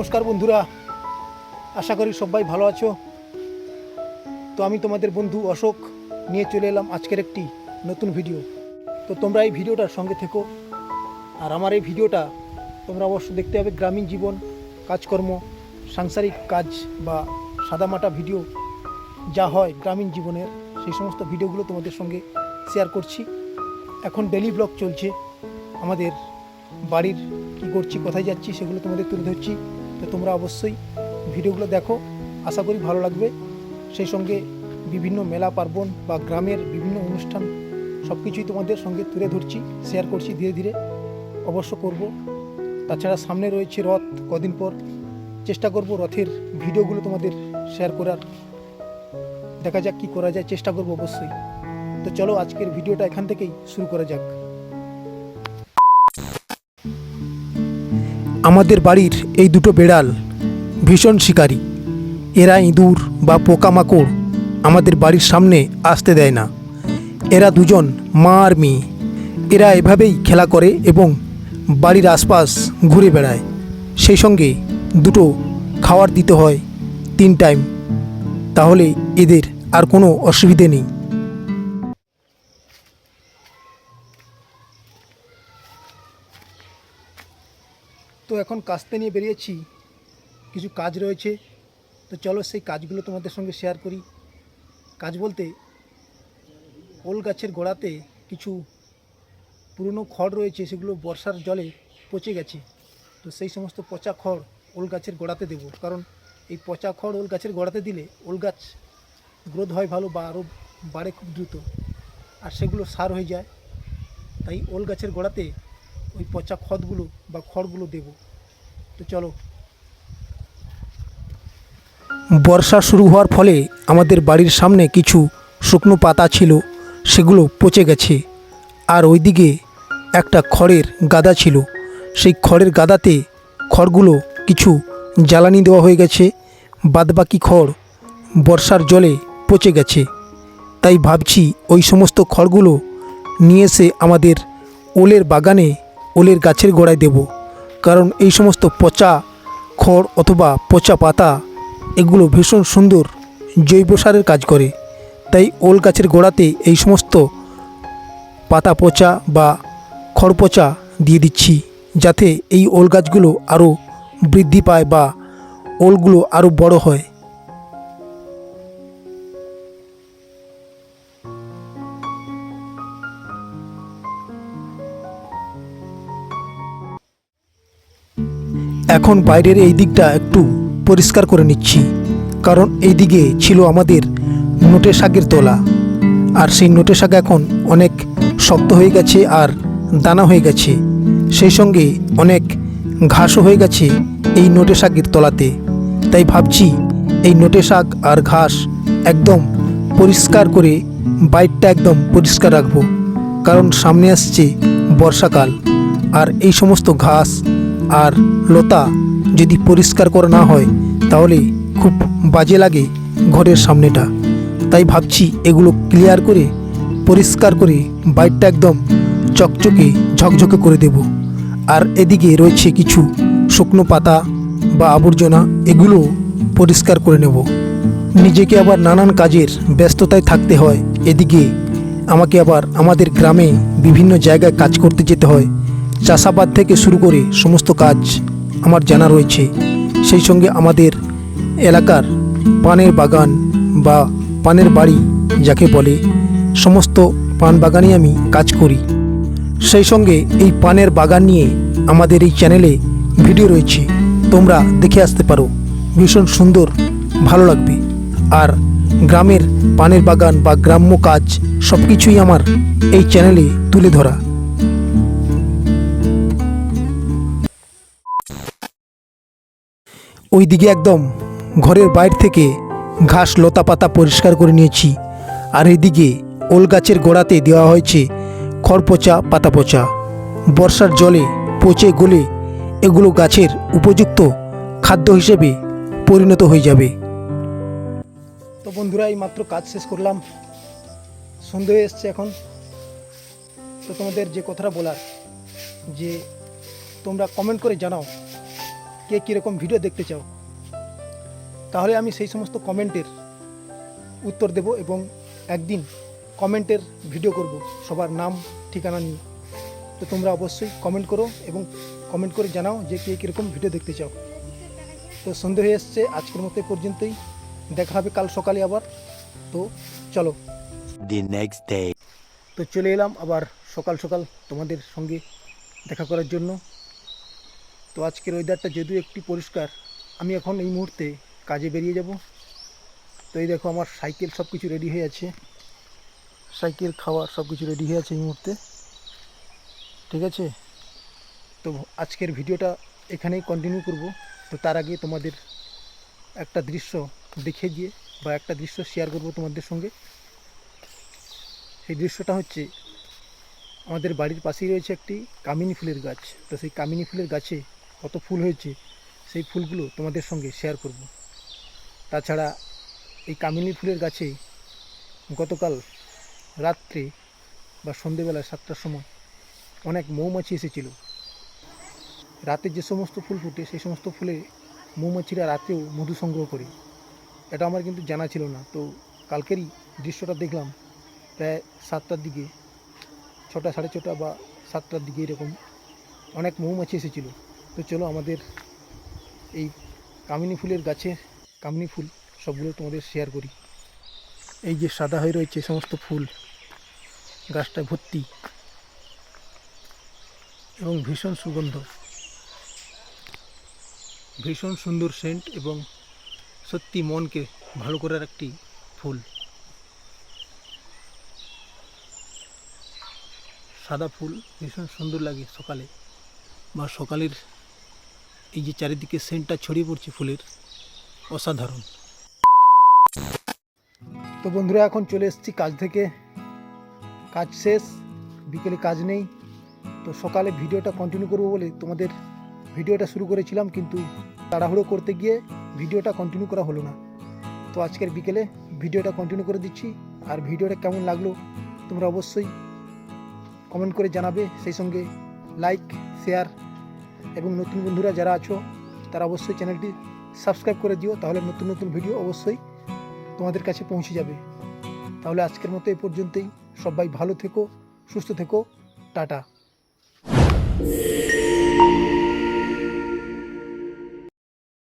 নমস্কার বন্ধুরা। আশা করি সবাই ভালো আছো। তো আমি তোমাদের বন্ধু অশোক নিয়ে চলে এলাম আজকের একটি নতুন ভিডিও তো তোমরা এই ভিডিওটার সঙ্গে থেকো। আর আমার এই ভিডিওটা তোমরা অবশ্য দেখতে হবে গ্রামীণ জীবন, কাজকর্ম, সাংসারিক কাজ বা সাদামাটা ভিডিও যা হয় গ্রামীণ জীবনের। সেই সমস্ত ভিডিওগুলো তোমাদের সঙ্গে শেয়ার করছি। এখন ডেলি ব্লগ চলছে। আমাদের বাড়ির কি করছি, কোথায় যাচ্ছি, সেগুলো তোমাদের তুলে ধরছি। তো তোমরা অবশ্যই ভিডিওগুলো দেখো। আশা করি ভালো লাগবে। সেই সঙ্গে বিভিন্ন মেলা, পার্বণ বা গ্রামের বিভিন্ন অনুষ্ঠান সব কিছুই তোমাদের সঙ্গে তুলে ধরছি শেয়ার করছি ধীরে ধীরে। অবশ্য করব। তাছাড়া সামনে রয়েছে রথ, কদিন পর। চেষ্টা করব রথের ভিডিওগুলো তোমাদের শেয়ার করার। দেখা যাক কি করা যায়, চেষ্টা করব অবশ্যই। তো চলো আজকের ভিডিওটা এখান থেকেই শুরু করা যাক। আমাদের বাড়ির এই দুটো বেড়াল ভীষণ শিকারী। এরা ইঁদুর বা পোকামাকড় আমাদের বাড়ির সামনে আসতে দেয় না। এরা দুজন মা আর মেয়ে। এরা এভাবেই খেলা করে এবং বাড়ির আশপাশ ঘুরে বেড়ায়। সেই সঙ্গে দুটো খাওয়ার দিতে হয় তিন টাইম। তাহলে এদের আর কোনো অসুবিধে নেই। তো এখন কাস্তে নিয়ে বেরিয়েছি। কিছু কাজ রয়েছে। তো চলো সেই কাজগুলো তোমাদের সঙ্গে শেয়ার করি। কাজ বলতে ওল গাছের গোড়াতে কিছু পুরনো খড় রয়েছে, সেগুলো বর্ষার জলে পচে গেছে। তো সেই সমস্ত পচা খড় ওল গাছের গোড়াতে দেবো। কারণ এই পচা খড় ওল গাছের গোড়াতে দিলে ওল গাছ গ্রোথ হয় ভালো বা আরও বাড়ে খুব দ্রুত। আর সেগুলো সার হয়ে যায়। তাই ওল গাছের গোড়াতে ওই পচা খড়গুলো বা খড়গুলো দেব। তো চলো। বর্ষা শুরু হওয়ার ফলে আমাদের বাড়ির সামনে কিছু শুকনো পাতা ছিল, সেগুলো পচে গেছে। আর ওইদিকে একটা খড়ের গাদা ছিল। সেই খড়ের গাদাতে খড়গুলো কিছু জ্বালানি দেওয়া হয়ে গেছে। বাদবাকি খড় বর্ষার জলে পচে গেছে। তাই ভাবছি ওই সমস্ত খড়গুলো নিয়ে এসে আমাদের ওলের বাগানে ওলের গাছের গোড়ায় দেব। কারণ এই সমস্ত পচা খড় অথবা পচা পাতা, এগুলো ভীষণ সুন্দর, জৈব সারের কাজ করে। তাই ওল গাছের গোড়াতে এই সমস্ত পাতা পচা বা খড় পচা দিয়ে দিচ্ছি, যাতে এই ওল গাছগুলো আরও বৃদ্ধি পায় বা ওলগুলো আরও বড় হয়। এখন বাইরের এই দিকটা একটু পরিষ্কার করে নিচ্ছি, কারণ এই দিকে ছিল আমাদের নোটে শাকের তোলা। আর সেই নোটে শাক এখন অনেক শক্ত হয়ে গেছে আর দানা হয়ে গেছে। সেই সঙ্গে অনেক ঘাসও হয়ে গেছে এই নোটে শাকের তলাতে। তাই ভাবছি এই নোটে শাক আর ঘাস একদম পরিষ্কার করে বাইরটা একদম পরিষ্কার রাখব, কারণ সামনে আসছে বর্ষাকাল। আর এই সমস্ত ঘাস আর লতা যদি পরিষ্কার করা না হয়, তাহলে খুব বাজে লাগে ঘরের সামনেটা। তাই ভাবছি এগুলো ক্লিয়ার করে, পরিষ্কার করে বাইরটা একদম চকচকে ঝকঝকে করে দেব। আর এদিকে রয়েছে কিছু শুকনো পাতা বা আবর্জনা, এগুলো পরিষ্কার করে নেব। নিজেকে আবার নানান কাজের ব্যস্ততায় থাকতে হয়। এদিকে আমাকে আবার আমাদের গ্রামে বিভিন্ন জায়গায় কাজ করতে যেতে হয়। চাষাবাদ থেকে শুরু করে সমস্ত কাজ আমার জানা রয়েছে। সেই সঙ্গে আমাদের এলাকার পানের বাগান বা পানের বাড়ি যাকে বলে, সমস্ত পান বাগানে আমি কাজ করি। সেই সঙ্গে এই পানের বাগান নিয়ে আমাদের এই চ্যানেলে ভিডিও রয়েছে। তোমরা দেখে আসতে পারো, ভীষণ সুন্দর, ভালো লাগবে। আর গ্রামের পানের বাগান বা গ্রাম্য কাজ সব কিছুই আমার এই চ্যানেলে তুলে ধরা। ওইদিকে একদম ঘরের বাইরে থেকে ঘাস লতা পাতা পরিষ্কার করে নিয়েছি। আর এদিকে ওল গাছের গোড়াতে দেওয়া হয়েছে খড় পচা পাতা পচা বর্ষার জলে পচে গলে এগুলো গাছের উপযুক্ত খাদ্য হিসেবে পরিণত হয়ে যাবে। তো বন্ধুরা, এই মাত্র কাজ শেষ করলাম। সন্ধে এসছে এখন। তো তোমাদের যে কথাটা বলার, যে তোমরা কমেন্ট করে জানাও। কে কীরকম ভিডিও দেখতে চাও? তাহলে আমি সেই সমস্ত কমেন্টের উত্তর দেব এবং একদিন কমেন্টের ভিডিও করব। সবার নাম ঠিকানা নিয়ে। তো তোমরা অবশ্যই কমেন্ট করো এবং কমেন্ট করে জানাও যে কে কীরকম ভিডিও দেখতে চাও। তো সন্ধে হয়ে এসছে আজকের মতো পর্যন্তই। দেখা হবে কাল সকালে আবার। তো চলো। The next ডে তো চলে এলাম আবার সকাল সকাল তোমাদের সঙ্গে দেখা করার জন্য। তো আজকের ওয়েদারটা যদিও একটি পরিষ্কার, আমি এখন এই মুহূর্তে কাজে বেরিয়ে যাব। তো এই দেখো আমার সাইকেল সব কিছু রেডি হয়ে আছে। সাইকেল খাওয়ার সব কিছু রেডি হয়ে আছে এই মুহূর্তে। ঠিক আছে? তো আজকের ভিডিওটা এখানেই কন্টিনিউ করব। তো তার আগে তোমাদের একটা দৃশ্য দেখে দিয়ে বা একটা দৃশ্য শেয়ার করব তোমাদের সঙ্গে। সেই দৃশ্যটা হচ্ছে, আমাদের বাড়ির পাশেই রয়েছে একটি কামিনী ফুলের গাছ। তো সেই কামিনী ফুলের গাছে কত ফুল হয়েছে, সেই ফুলগুলো তোমাদের সঙ্গে শেয়ার করব। তাছাড়া এই কামিনী ফুলের গাছে গতকাল রাত্রে বা সন্ধেবেলা সাতটার সময় অনেক মৌমাছি এসেছিল। রাতে যে সমস্ত ফুল ফুটে, সেই সমস্ত ফুলে মৌমাছিরা রাতেও মধু সংগ্রহ করে। এটা আমার কিন্তু জানা ছিল না। তো কালকেরই দৃশ্যটা দেখলাম, প্রায় সাতটার দিকে, ছটা সাড়ে ছটা বা সাতটার দিকে এরকম অনেক মৌমাছি এসেছিল। তো চলো আমাদের এই কামিনী ফুলের গাছে কামিনী ফুল সবগুলো তোমাদের শেয়ার করি। এই যে সাদা হয়ে রয়েছে সমস্ত ফুল, গাছটা ভর্তি এবং ভীষণ সুগন্ধ। ভীষণ সুন্দর সেন্ট এবং সত্যি মনকে ভালো করার একটি ফুল। সাদা ফুল ভীষণ সুন্দর লাগে সকালে বা সকালের এই যে চারিদিকে সেন্টটা ছড়িয়ে পড়ছে ফুলের, অসাধারণ। তো বন্ধুরা, এখন চলে এসেছি কাজ থেকে। কাজ শেষ, বিকেলে কাজ নেই। তো সকালে ভিডিওটা কন্টিনিউ করব বলে তোমাদের ভিডিওটা শুরু করেছিলাম, কিন্তু তাড়াহুড়ো করতে গিয়ে ভিডিওটা কন্টিনিউ করা হলো না। তো আজকের বিকেলে ভিডিওটা কন্টিনিউ করে দিচ্ছি। আর ভিডিওটা কেমন লাগল তোমরা অবশ্যই কমেন্ট করে জানাবে। সেই সঙ্গে লাইক শেয়ার এবং নতুন বন্ধুরা যারা আছো, তারা অবশ্যই চ্যানেলটি সাবস্ক্রাইব করে দিও, তাহলে নতুন নতুন ভিডিও অবশ্যই তোমাদের কাছে পৌঁছে যাবে। তাহলে আজকের মতো এ পর্যন্তই। সবাই ভালো থেকো, সুস্থ থেকো। টাটা।